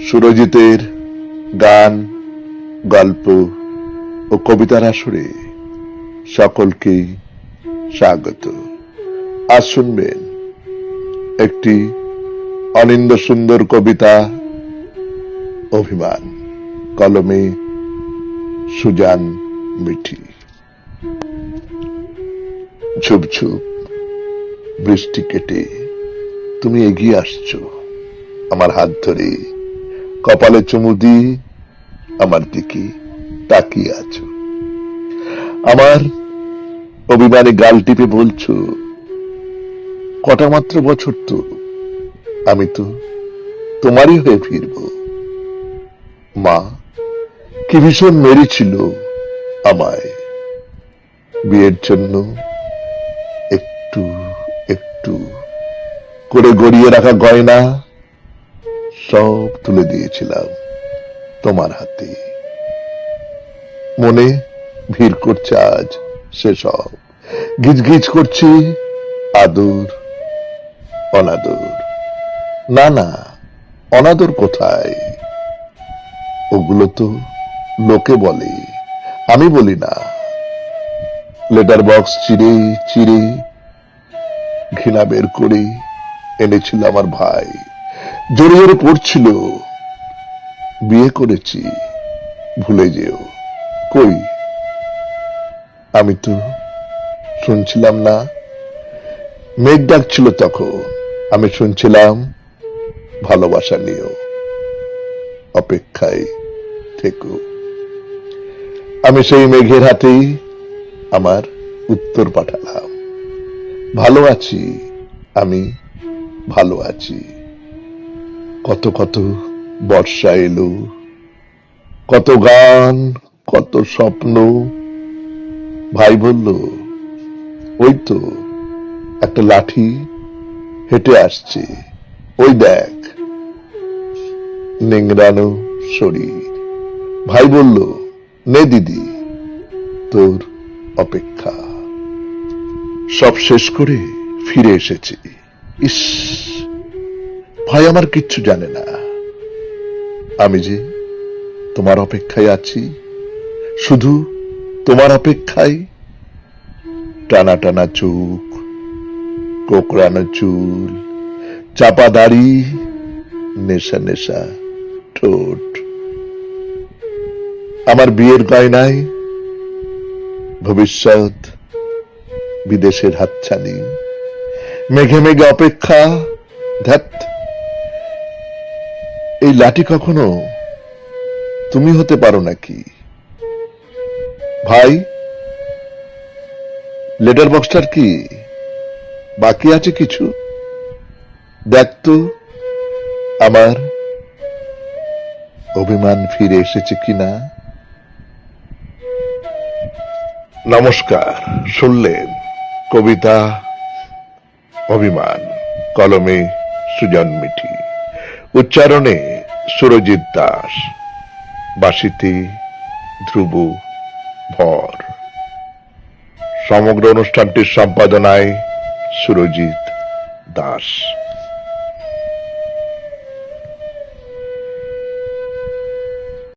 সুরজিতের গান, গল্প ও কবিতার আসরে সকলকেই স্বাগত। আজ শুনবেন একটি অনিন্দ সুন্দর কবিতা, অভিমান, কলমে সুজান মিঠি। ঝুপ ঝুপ বৃষ্টি কেটে তুমি এগিয়ে আসছো। আমার হাত ধরে। কপালে চুমু দিয়ে আমার দিকে তাকিয়ে আছো। আমার অভিমানে গাল টিপে বলছো কটা মাত্র বছর তো আমি তো তোমারই হয়ে ফিরব। মা, কি ভীষণ মেরেছিল আমায়। বিয়ের জন্য একটু একটু করে গড়িয়ে রাখা গয়না সব তুলে দিয়েছিলাম তোমার হাতে। মনে ভিড় করছে আজ সেসব। গিজগিজ করছি আদর, অনাদর। না না, অনাদর কোথায়? ওগুলো তো লোকে বলে, আমি বলি না। লেটার বক্স চিরে চিরে ঘৃণা বের করে এনেছিল আমার ভাই। জোরে জোরে পড়ছিল। বিয়ে করেছি, ভুলে যেও। কই? আমি তো শুনছিলাম না। মেঘ ডাকছিল তখন। আমি শুনছিলাম, ভালোবাসা নিয়েও অপেক্ষায় থেকো। আমি সেই মেঘের হাতেই আমার উত্তর পাঠালাম। ভালো আছি, আমি ভালো আছি। কত কত বর্ষা এলো, কত গান, কত স্বপ্ন। ভাই বলল, ওই তো একটা লাঠি হেঁটে আসছে, ওই দেখ, নিংড়ানো শরীর। ভাই বলল, নে দিদি, তোর অপেক্ষা। সব শেষ করে ফিরে এসেছি। ইস! ভাই আমার কিচ্ছু জানে না। আমি যে তোমার অপেক্ষায় আছি, শুধু তোমার অপেক্ষায় টানা টানা চোখ, কোকড়ানো চুল, চাপা দাড়ি, নেশা নেশা, ঠোঁট। আমার বিয়ের গয়নায় ভবিষ্যৎ বিদেশের হাতছানি। মেঘে মেঘে অপেক্ষা, ধ্যাত এই লাঠি কখনো তুমি হতে পারো নাকি? ভাই লেটার বক্সটার কি বাকি আছে কিছু? দেখ তো, আমার অভিমান ফিরে এসেছে কিনা? নমস্কার, শুনলেন কবিতা অভিমান, কলমে সুজন মিঠি। উচ্চারণে সুরজিৎ দাস। বাসিতি ধ্রুব ভর। সমগ্র অনুষ্ঠানটির সম্পাদনায় সুরজিৎ দাস।